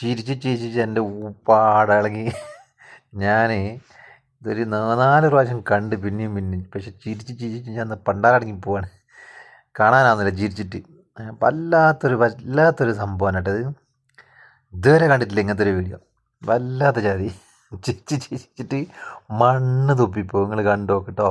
ചിരിച്ച് ചിരിച്ച് എന്റെ ഉപ്പാടളകി. ഞാൻ ഇതൊരു നാല് പ്രാവശ്യം കണ്ട് പിന്നെയും പിന്നെയും. പക്ഷെ ചിരിച്ച് ചിരിച്ച് ഞാൻ പണ്ടാലടങ്ങി പോവാണ്. കാണാനാവുന്നില്ല ചിരിച്ചിട്ട്. വല്ലാത്തൊരു വല്ലാത്തൊരു സംഭവമാണ് കേട്ടത് ഇതുവരെ കണ്ടിട്ടില്ല ഇങ്ങനത്തെ ഒരു വീഡിയോ. വല്ലാത്ത ജാതി. ചിരിച്ച് ചിരിച്ചിട്ട് മണ്ണ് തുപ്പിപ്പോ നിങ്ങൾ കണ്ടോ കേട്ടോ